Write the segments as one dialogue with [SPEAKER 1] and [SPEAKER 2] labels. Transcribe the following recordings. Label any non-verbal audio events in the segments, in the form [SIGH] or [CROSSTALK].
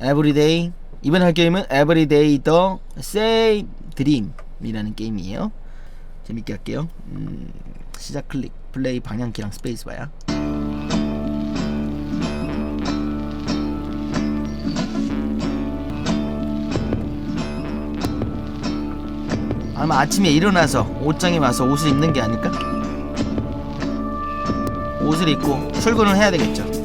[SPEAKER 1] Everyday 이번에 할 게임은 Everyday the Same Dream이라는 게임이에요. 재밌게 할게요. 음, 시작 클릭 플레이 방향키랑 스페이스바야. 아마 아침에 일어나서 옷장에 와서 옷을 입는 게 아닐까? 옷을 입고 출근을 해야 되겠죠.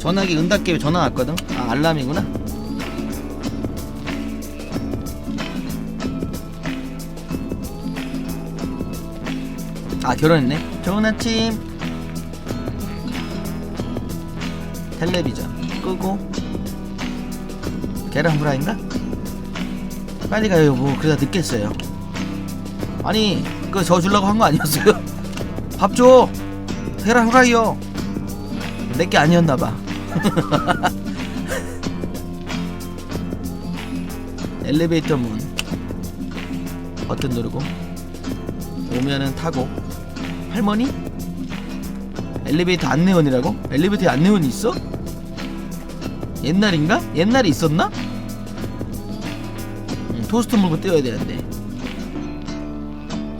[SPEAKER 1] 전화기 은닫게 전화 왔거든. 아 알람이구나. 아 결혼했네. 좋은 아침. 텔레비전 끄고 계란 후라이인가? 빨리 가요 여보. 그러다 늦겠어요. 아니 그거 저 주려고 한 거 아니었어요? [LAUGHS] 밥 줘. 계란 후라이요. 내게 아니었나 봐. [LAUGHS] 엘리베이터 문 버튼 누르고 오면은 타고 할머니? 엘리베이터 안내원이라고? 엘리베이터에 안내원이 있어? 옛날인가? 옛날에 있었나? 음, 토스트 물고 떼어야 되는데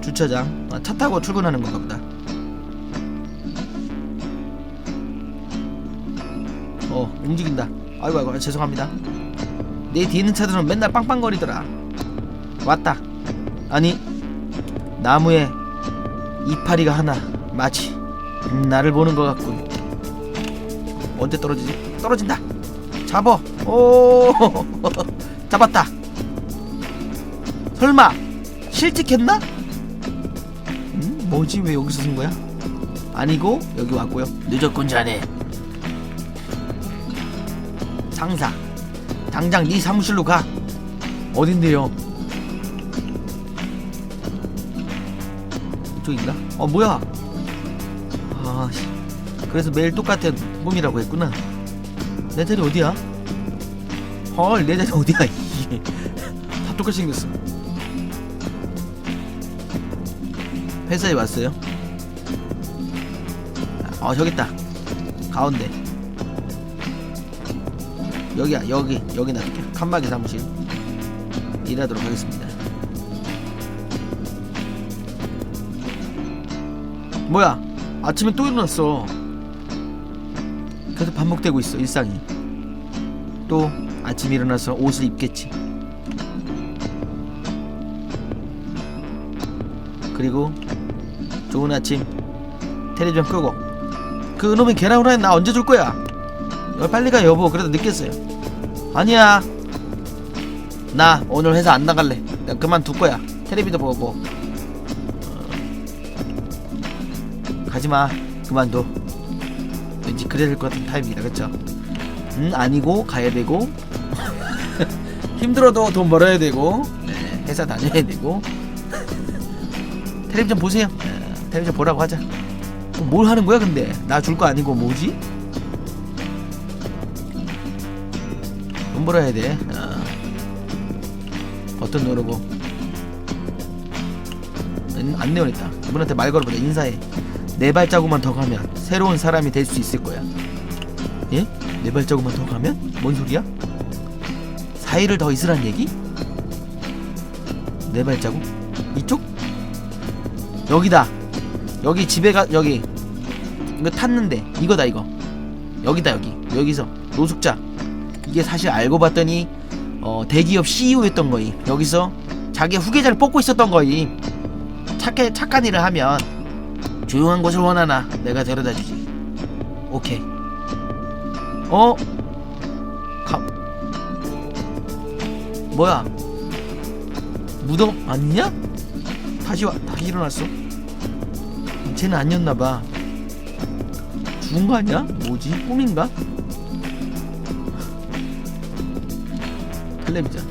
[SPEAKER 1] 주차장 아, 차 타고 출근하는 건가 보다 어 움직인다. 아이고 아이고 죄송합니다. 내 뒤에 있는 차들은 맨날 빵빵거리더라. 왔다. 아니 나무에 이파리가 하나 마치 음, 나를 보는 것 같군. 언제 떨어지지? 떨어진다. 잡어. 오 [LAUGHS] 잡았다. 설마 실직했나? 음, 뭐지? 왜 여기서 쓴 거야? 아니고 여기 왔고요. 늦었군 자네 상사. 당장 네 사무실로 가. 어딘데요? 이쪽인가? 어 뭐야? 아 씨. 그래서 매일 똑같은 꿈이라고 했구나. 내 자리 어디야? 헐 내 자리 어디야 [LAUGHS] 다 똑같이 생겼어. 회사에 왔어요? 어 저기 있다. 가운데 여기야 여기 여기 놔둘게 칸막이 사무실. 일하도록 하겠습니다. 뭐야? 아침에 또 일어났어. 계속 반복되고 있어 일상이. 또 아침 일어나서 옷을 입겠지. 그리고 좋은 아침 텔레비전 끄고. 그 놈의 계란 후라이 나 언제 줄 거야? 어, 빨리 가 여보. 그래도 늦겠어요 아니야. 나 오늘 회사 안 나갈래. 나 그만둘 거야. 텔레비도 보고. 어, 가지마. 그만둬. 왠지 그래야 될 것 같은 타입이다. 그쵸? 음 아니고 가야 되고. [LAUGHS] 힘들어도 돈 벌어야 되고. 네, 회사 다녀야 되고. 텔레비전 보세요. 네, 텔레비전 보라고 하자. 어, 뭘 하는 거야 근데? 나 줄 거 아니고 뭐지 돈 벌어야 돼. 어. 버튼 누르고. 음, 안내원 있다. 이분한테 말 걸어보자. 인사해. 네 발자국만 더 가면 새로운 사람이 될 수 있을 거야. 예? 네 발자국만 더 가면? 뭔 소리야? 4일을 더 있으란 얘기? 네 발자국? 이쪽? 여기다. 여기 집에 가 여기. 이거 탔는데 이거다 이거. 여기다 여기. 여기서 노숙자. 이게 사실 알고 봤더니 어, 대기업 CEO였던 거이. 여기서 자기 후계자를 뽑고 있었던 거이. 착해 착한 일을 하면 조용한 곳을 원하나 내가 데려다 주지. 오케이. 어? 가... 뭐야? 무덤 아니냐? 다시 와 다시 일어났어. 쟤는 아니었나 봐. 죽은 거 아니야? 뭐지? 꿈인가? 텔레비전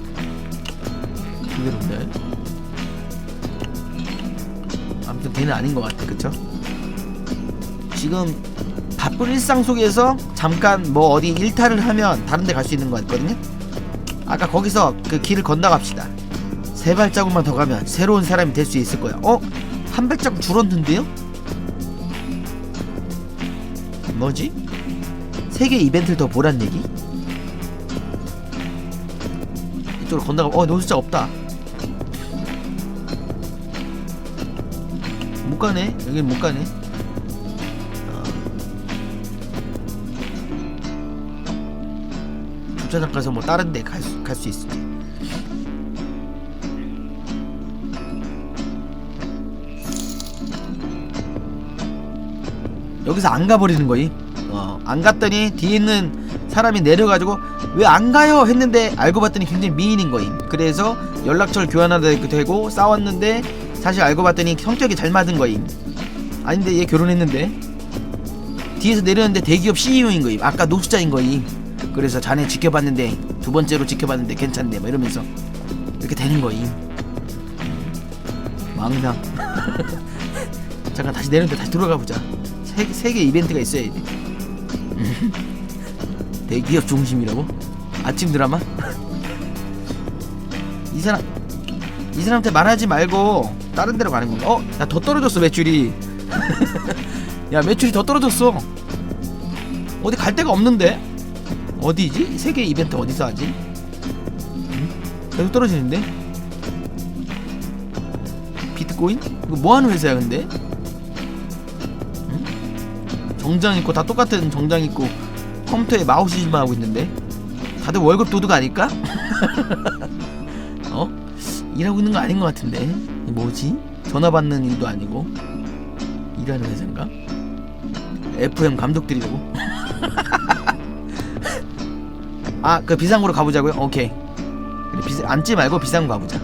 [SPEAKER 1] 그대로인데 아무튼 걔는 아닌 것 같아 그쵸? 지금 바쁜 일상 속에서 잠깐 뭐 어디 일탈을 하면 다른 데 갈 수 있는 것 같거든요 아까 거기서 그 길을 건너갑시다 세 발자국만 더 가면 새로운 사람이 될 수 있을 거야 어? 한 발자국 줄었는데요? 뭐지? 세개 이벤트를 더 보란 얘기? 이쪽으로 건너가 어 노숙자 없다. 못 가네? 여긴 못 가네. 어. 주차장 가서 뭐 다른 데 갈 수 갈수 있을지. 여기서 안 가버리는 거임. 어, 안 갔더니 뒤에 있는 사람이 내려가지고 왜 안 가요? 했는데 알고 봤더니 굉장히 미인인 거임. 그래서 연락처를 교환하다 되고 싸웠는데 사실 알고 봤더니 성격이 잘 맞은 거임. 아닌데 얘 결혼했는데? 뒤에서 내렸는데 대기업 CEO인 거임. 아까 노숙자인 거임. 그래서 자네 지켜봤는데 두 번째로 지켜봤는데 괜찮네 뭐 이러면서 이렇게 되는 거임. 망상. [LAUGHS] 잠깐 다시 내렸는데 다시 들어가 보자. 세, 세개 이벤트가 있어야 돼. [LAUGHS] 대기업 중심이라고? 아침 드라마? [LAUGHS] 이 사람 이 사람한테 말하지 말고 다른 데로 가는 건가? 어? 야 더 떨어졌어 매출이 [LAUGHS] 야 매출이 더 떨어졌어 어디 갈 데가 없는데? 어디지? 세계 이벤트 어디서 하지? 응? 계속 떨어지는데? 비트코인? 이거 뭐하는 회사야 근데? 응? 정장 입고 다 똑같은 정장 입고 컴퓨터에 마우스질만 하고 있는데 다들 월급 도둑 아닐까? [LAUGHS] 어? 일하고 있는 거 아닌 것 같은데 뭐지? 전화 받는 일도 아니고 일하는 회사인가? FM 감독들이라고? [LAUGHS] 아 그 비상구로 가보자고요? 오케이 비상, 앉지 말고 비상구 가보자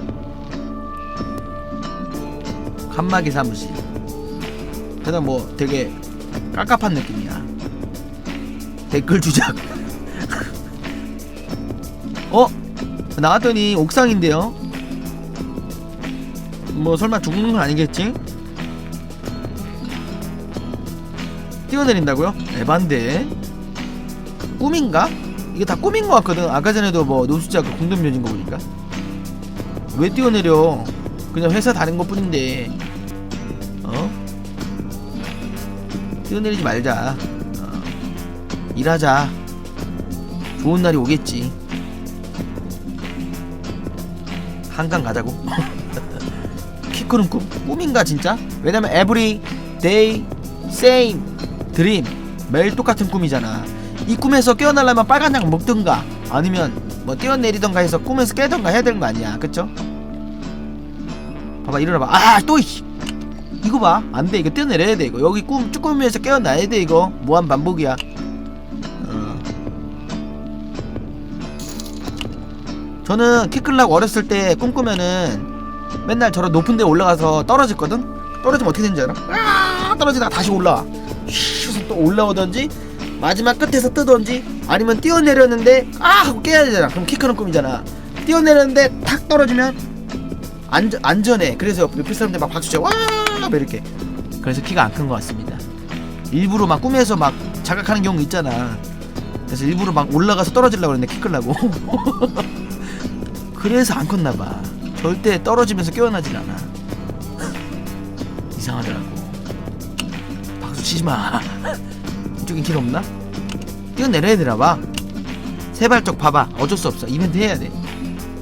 [SPEAKER 1] 칸막이 사무실 그다음 뭐 되게 깝깝한 느낌이야 댓글 주작 [LAUGHS] 어? 나왔더니 옥상인데요 뭐 설마 죽는 건 아니겠지? 뛰어내린다고요? 에반데 꿈인가? 이게 다 꿈인 것 같거든 아까 전에도 뭐 노숙자 그 공동 묘진 거 보니까 왜 뛰어내려 그냥 회사 다닌 것 뿐인데 어? 뛰어내리지 말자 어. 일하자 좋은 날이 오겠지 한강 가자고? [LAUGHS] 키 크는 꿈? 꿈인가 진짜? 왜냐면 every day same dream. 매일 똑같은 꿈이잖아. 이 꿈에서 깨어나려면 빨간 약 먹든가 아니면 뭐 뛰어내리던가 해서 꿈에서 깨던가 해야 되는 거 아니야. 그쵸? 봐봐 일어나봐. 아또 이거 봐. 안돼. 이거 뛰어내려야 돼 이거. 여기 꿈 쭈꾸미에서 깨어나야 돼 이거. 무한 반복이야 저는 키 클라고 어렸을 때 꿈꾸면은 맨날 저런 높은 데 올라가서 떨어졌거든? 떨어지면 어떻게 되는지 알아? 아 떨어지다가 다시 올라와. 슈, 또 올라오던지 마지막 끝에서 뜨던지 아니면 뛰어내렸는데 아 하고 깨야 되잖아. 그럼 키 크는 꿈이잖아. 뛰어내렸는데 탁 떨어지면 안전, 안전해. 그래서 옆- 옆에 사람들 막 박수쳐 와막 이렇게. 그래서 키가 안 큰 것 같습니다. 일부러 막 꿈에서 막 자각하는 경우 있잖아. 그래서 일부러 막 올라가서 떨어지려고 그랬는데 키 크려고 [LAUGHS] 그래서 안 컸나 봐. 절대 떨어지면서 깨어나질 않아. 이상하더라고. 박수 치지 마. 이쪽에 길 없나? 뛰어내려야 되나 봐. 세발적 봐봐. 어쩔 수 없어. 이벤트 해야 돼.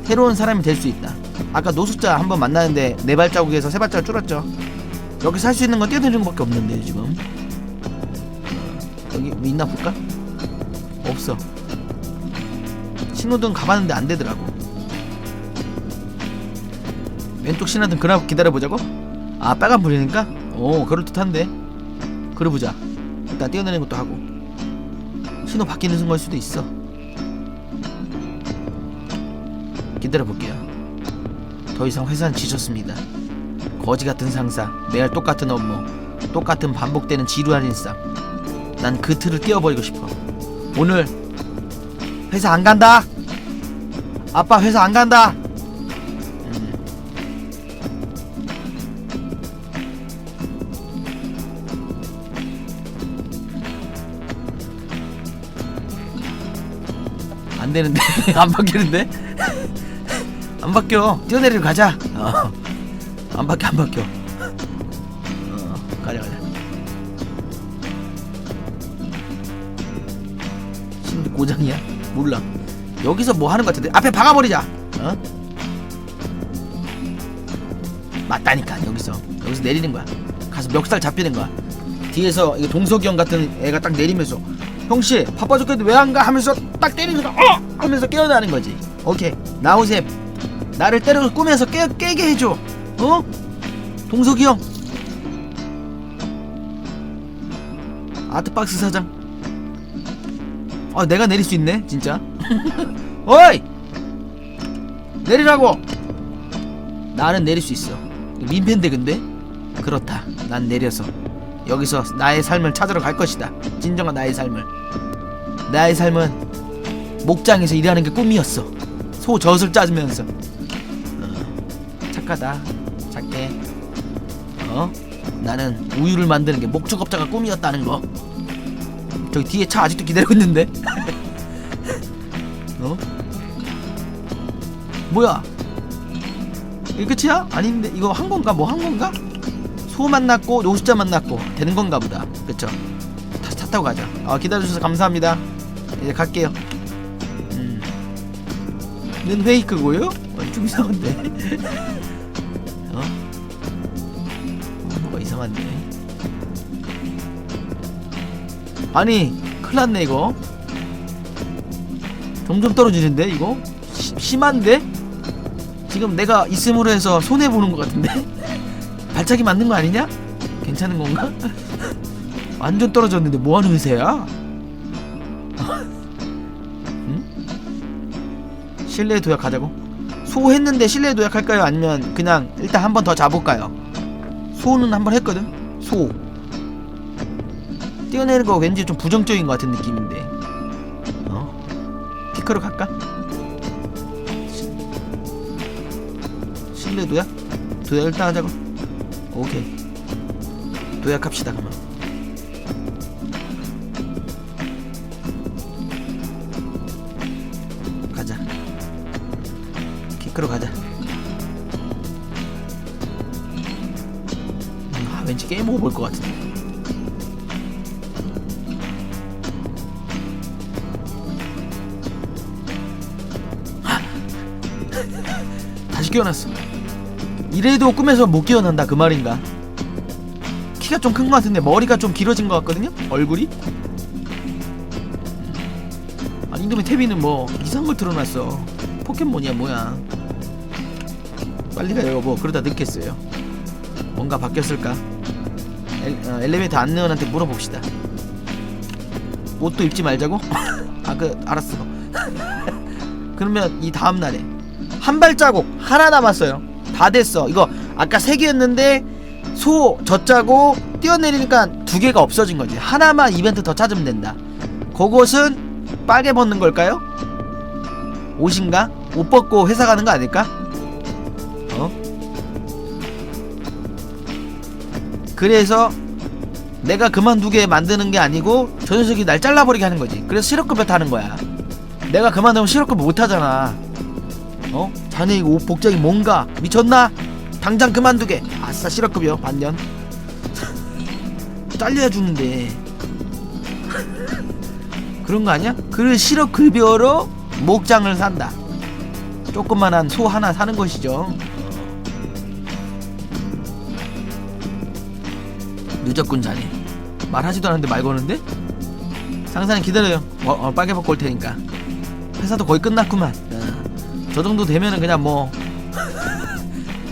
[SPEAKER 1] 새로운 사람이 될 수 있다. 아까 노숙자 한 번 만나는데 네 발자국에서 세 발자국 줄었죠. 여기 살수 있는 건 뛰어내리는 것밖에 없는데 지금. 어, 여기 뭐 있나 볼까? 없어. 신호등 가봤는데 안 되더라고 왼쪽 신호등 그나 기다려보자고? 아 빨간 불이니까? 오 그럴듯한데. 그래보자. 일단 뛰어내리는 것도 하고. 신호 바뀌는 순간일 수도 있어. 기다려볼게요. 더 이상 회사는 지쳤습니다. 거지 같은 상사 매일 똑같은 업무 똑같은 반복되는 지루한 일상. 난 그 틀을 깨워버리고 싶어. 오늘 회사 안 간다! 아빠 회사 안 간다 안 되는데 [LAUGHS] 안 바뀌는데 안 바뀌어 뛰어내리러 가자 어. 안 바뀌어 안 바뀌어 어, 가자 가자 신 고장이야? 몰라. 여기서 뭐 하는 것 같은데 앞에 박아버리자. 어? 맞다니까 여기서 여기서 내리는 거야. 가서 멱살 잡히는 거야. 뒤에서 동석이 형 같은 애가 딱 내리면서 형씨 바빠 죽겠는데 왜 안 가 하면서 딱 때리면서 어 하면서 깨어나는 거지. 오케이 나오세요. 나를 때려 꾸면서 깨 깨게 해줘. 어? 동석이 형. 아트박스 사장. 아 내가 내릴 수 있네 진짜. [LAUGHS] 어이 내리라고. 나는 내릴 수 있어. 민폐인데 근데 그렇다. 난 내려서 여기서 나의 삶을 찾으러 갈 것이다. 진정한 나의 삶을. 나의 삶은 목장에서 일하는 게 꿈이었어. 소 젖을 짜주면서. 어, 착하다. 착해. 어? 나는 우유를 만드는 게 목축업자가 꿈이었다는 거. 저기 뒤에 차 아직도 기다리고 있는데. [LAUGHS] 어? 뭐야? 이게 끝이야? 아닌데 이거 한 건가? 뭐 한 건가? 소 만났고 노숙자 만났고 되는 건가 보다. 그쵸? 다시 차 타고 가자. 아 기다려주셔서 감사합니다. 이제 갈게요. 음. 는 페이크고요? 어, 좀 이상한데. 어? [LAUGHS] 어, 뭐가 이상한데. 아니 큰일났네 이거. 점점 떨어지는데 이거 시- 심한데? 지금 내가 있음으로 해서 손해 보는 것 같은데 [LAUGHS] 발차기 맞는 거 아니냐? 괜찮은 건가? [LAUGHS] 완전 떨어졌는데 뭐 하는 회사야? [LAUGHS] 응? 실내 도약 하자고? 소 했는데 실내 도약 할까요? 아니면 그냥 일단 한 번 더 잡을까요? 소는 한 번 했거든? 소 뛰어내는 거 왠지 좀 부정적인 것 같은 느낌인데 어? 피크로 갈까? 실내 도약? 도약 일단 하자고 오케이. 도약합시다 그러면 가자. 키크로 가자. 음, 아 왠지 게임 오버 볼것 같은데. 다시 깨어났어. 이래도 꿈에서 못 깨어난다 그 말인가? 키가 좀 큰 것 같은데 머리가 좀 길어진 것 같거든요? 얼굴이? 아 인도미 태비는 뭐 이상한 걸 틀어놨어. 포켓몬이야 뭐야? 빨리 가요 뭐 그러다 늦겠어요. 뭔가 바뀌었을까? 엘, 어, 엘리베이터 안내원한테 물어봅시다. 옷도 입지 말자고? [LAUGHS] 아 그 알았어. [LAUGHS] 그러면 이 다음 날에 한 발자국 하나 남았어요. 다 됐어. 이거 아까 세 개였는데 소 젖자고 뛰어내리니까 두 개가 없어진 거지. 하나만 이벤트 더 찾으면 된다. 그것은 빨개 벗는 걸까요? 옷인가? 옷 벗고 회사 가는 거 아닐까? 어? 그래서 내가 그만두게 만드는 게 아니고 저 녀석이 날 잘라버리게 하는 거지. 그래서 실업급여 타는 거야. 내가 그만두면 실업급여 못 하잖아. 어? 자네 이거 옷 복장이 뭔가? 미쳤나? 당장 그만두게. 아싸 실업급여 반년. 잘려야 주는데. 그런 거 아니야? 그 실업급여로 목장을 산다. 조그만한 소 하나 사는 것이죠. 늦었군 자네. 말하지도 않았는데 말 거는데? 상사님 기다려요. 어, 어, 빨개 벗고 올 테니까. 회사도 거의 끝났구만. 어. 저 정도 되면은 그냥 뭐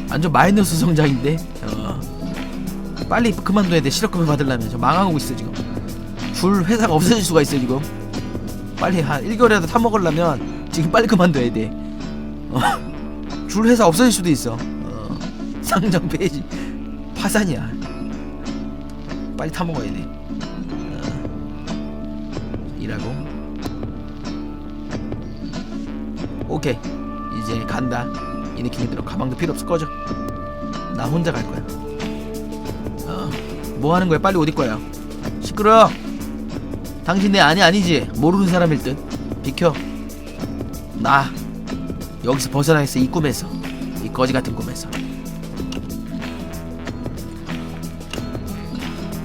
[SPEAKER 1] 완전 마이너스 성장인데? 어. 빨리 그만둬야 돼. 실업급여 받으려면. 저 망하고 있어 지금. 줄 회사가 없어질 수가 있어 지금. 빨리 한 1개월이라도 타먹으려면 지금 빨리 그만둬야 돼. 어. 줄 회사 없어질 수도 있어. 어. 상장 페이지 파산이야. 빨리 타먹어야 돼. 어. 일하고. 오케이 이제 간다. 이 느낌이 들어 가방도 필요 없어 꺼져 나 혼자 갈 거야. 어 뭐 하는 거야? 빨리 어디 거야 시끄러. 당신 내 아니 아니지? 모르는 사람일 듯. 비켜. 나 여기서 벗어나겠어 이 꿈에서. 이 거지 같은 꿈에서.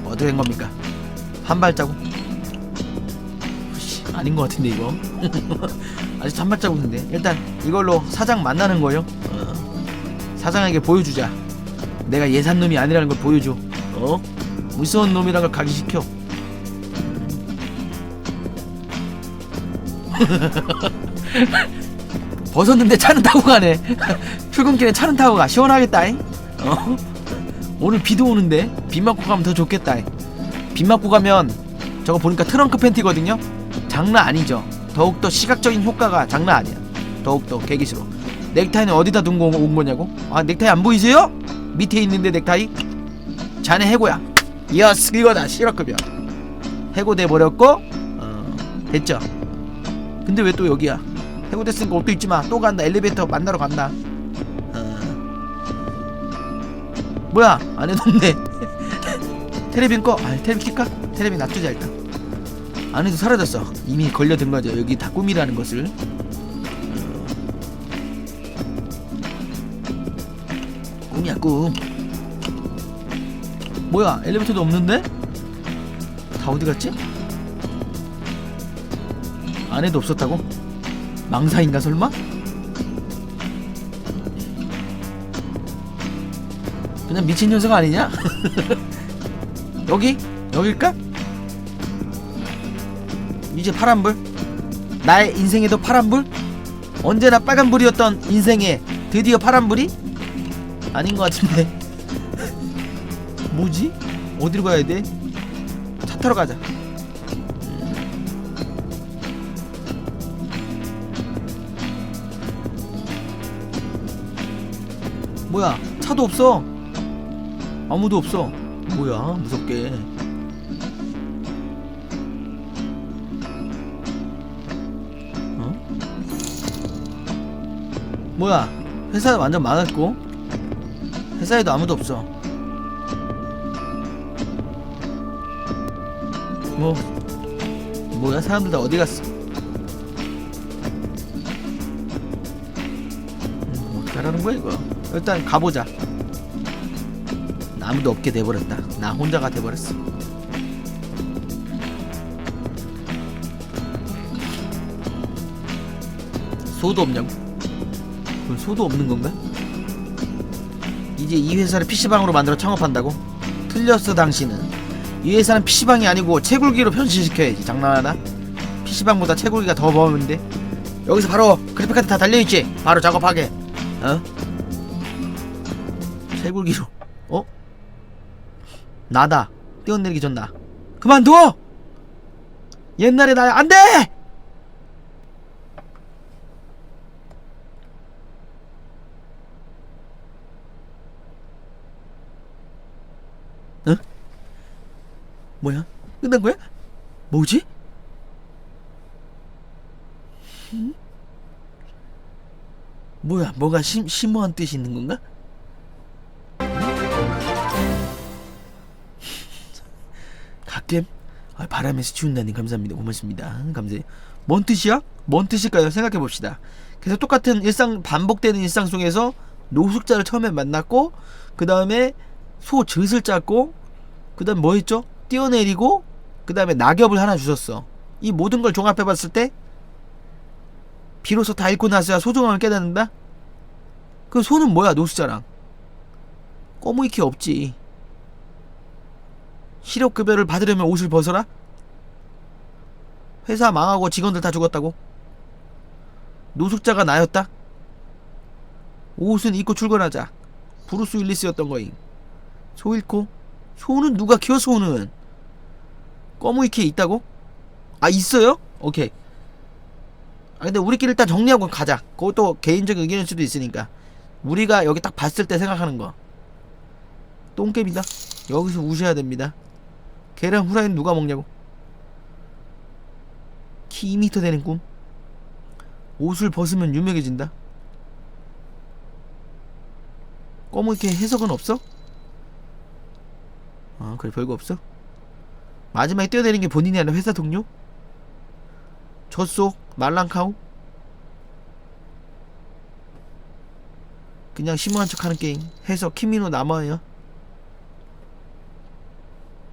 [SPEAKER 1] 어떻게 된 겁니까? 한 발자국? 씨, 아닌 것 같은데 이거 [LAUGHS] 아직 한 발자국인데. 일단 이걸로 사장 만나는 거요. 어. 사장에게 보여주자. 내가 예산 놈이 아니라는 걸 보여줘. 어? 무서운 놈이라는 걸 각인시켜. [LAUGHS] 벗었는데 차는 타고 가네. [LAUGHS] 출근길에 차는 타고 가. 시원하겠다 잉? 어? 오늘 비도 오는데 비 맞고 가면 더 좋겠다 잉? 비 맞고 가면 저거 보니까 트렁크 팬티거든요? 장난 아니죠 더욱더 시각적인 효과가 장난 아니야. 더욱더 개기스러 넥타이는 어디다 두고 온 거냐고? 아 넥타이 안 보이세요? 밑에 있는데 넥타이? 자네 해고야. 이어스 이거다. 실업급여. 해고돼 버렸고 어, 됐죠. 근데 왜 또 여기야? 해고됐으니까 옷도 입지 마 또 간다. 엘리베이터 만나러 간다. 어. 뭐야? 안에 없네. [LAUGHS] 테레비는 꺼? 아 테레비 킬까? 테레비 놔두자 일단 안에도 사라졌어 이미 걸려든 거죠 여기 다 꿈이라는 것을 어. 꿈이야 꿈 뭐야 엘리베이터도 없는데? 다 어디 갔지? 안에도 없었다고? 망사인가 설마? 그냥 미친 녀석 아니냐? [LAUGHS] 여기? 여길까? 이제 파란불? 나의 인생에도 파란불? 언제나 빨간불이었던 인생에 드디어 파란불이? 아닌 것 같은데 [LAUGHS] 뭐지? 어디로 가야 돼? 차 타러 가자 뭐야 차도 없어 아무도 없어 뭐야 무섭게 뭐야? 회사 완전 망했고? 회사에도 아무도 없어. 뭐 뭐야? 사람들 다 어디 갔어? 음, 어떡하라는 거야 이거? 일단 가보자. 아무도 없게 돼버렸다. 나 혼자가 돼버렸어. 소도 없냐고 그럼 소도 없는 건가? 이제 이 회사를 PC방으로 만들어 창업한다고? 틀렸어 당신은 이 회사는 PC방이 아니고 채굴기로 변신시켜야지 장난하나? PC방보다 채굴기가 더 범인데 여기서 바로 그래픽카드 다 달려있지? 바로 작업하게 어? 채굴기로 어? 나다 뛰어내리기 전나 그만둬! 옛날에 나야 안돼! 응? 뭐야? 끝난 거야? 뭐지? 음? 뭐야? 뭐가 심, 심오한 뜻이 있는 건가? 갓겜? 아, 바람에서 치운다니 감사합니다. 고맙습니다. 감사해. 뭔 뜻이야? 뭔 뜻일까요? 생각해 봅시다. 그래서 똑같은 일상 반복되는 일상 속에서 노숙자를 처음에 만났고 그 다음에 소 젖을 짰고 그 다음 뭐 했죠? 뛰어내리고 그 다음에 낙엽을 하나 주셨어. 이 모든 걸 종합해 봤을 때 비로소 다 읽고 나서야 소중함을 깨닫는다? 그 소는 뭐야 노숙자랑 꼬무이키 없지 실업급여를 받으려면 옷을 벗어라? 회사 망하고 직원들 다 죽었다고? 노숙자가 나였다? 옷은 입고 출근하자 브루스 윌리스였던 거임 소 잃고? 소는 누가 키워 소는? 꼬무이키에 있다고? 아 있어요? 오케이. 아 근데 우리끼리 일단 정리하고 가자. 그것도 개인적 의견일 수도 있으니까. 우리가 여기 딱 봤을 때 생각하는 거. 똥개입니다. 여기서 우셔야 됩니다. 계란 후라이는 누가 먹냐고? 키 2m 되는 꿈? 옷을 벗으면 유명해진다? 꼬무이키 해석은 없어? 아 그래 별거 없어? 마지막에 뛰어내린 게 본인이 아니라 회사 동료? 젖속 말랑카우? 그냥 심오한 척하는 게임. 해서 키미노 남아요.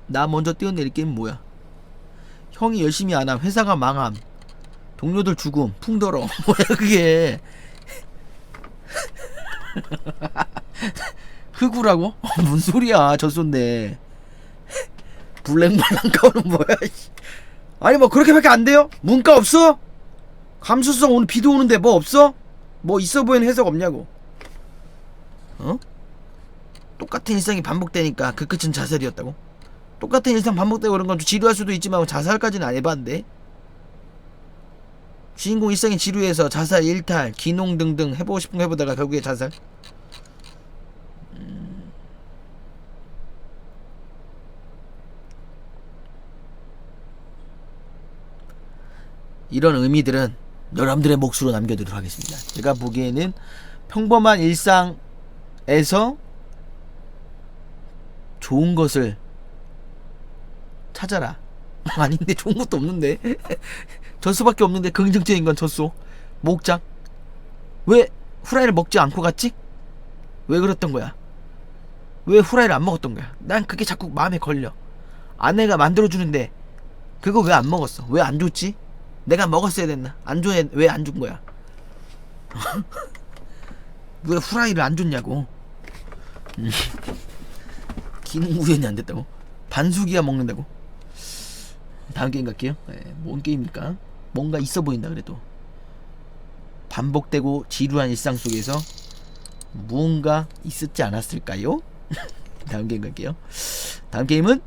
[SPEAKER 1] 나 먼저 뛰어내릴 게임 뭐야? 형이 열심히 안함. 회사가 망함. 동료들 죽음. 풍더러. [LAUGHS] 뭐야 그게? [LAUGHS] 흑우라고? 어, [LAUGHS] 뭔 소리야 젖소인데 블랙말랑카는 뭐야 씨. 아니 뭐 그렇게밖에 안 돼요? 문과 없어? 감수성 오늘 비도 오는데 뭐 없어? 뭐 있어 보이는 해석 없냐고 어? 똑같은 일상이 반복되니까 그 끝은 자살이었다고? 똑같은 일상 반복되고 그런 건좀 지루할 수도 있지만 자살까지는 안 해봤는데 주인공 일상이 지루해서 자살, 일탈, 기농 등등 해보고 싶은 거 해보다가 결국에 자살 이런 의미들은 여러분들의 몫으로 남겨두도록 하겠습니다. 제가 보기에는 평범한 일상에서 좋은 것을 찾아라. [LAUGHS] 아닌데 좋은 것도 없는데 [LAUGHS] 젖소밖에 없는데 긍정적인 건 젖소 목장 왜 후라이를 먹지 않고 갔지? 왜 그랬던 거야? 왜 후라이를 안 먹었던 거야? 난 그게 자꾸 마음에 걸려 아내가 만들어주는데 그거 왜 안 먹었어? 왜 안 줬지? 내가 먹었어야 됐나? 안 줘야 왜안 준 거야? [LAUGHS] 왜 후라이를 안 줬냐고? 음. 기능 구현이 안 됐다고? 반숙이야 먹는다고? 다음 게임 갈게요. 네, 뭔 게임입니까? 뭔가 있어 보인다 그래도. 반복되고 지루한 일상 속에서 무언가 있었지 않았을까요? [LAUGHS] 다음 게임 갈게요. 다음 게임은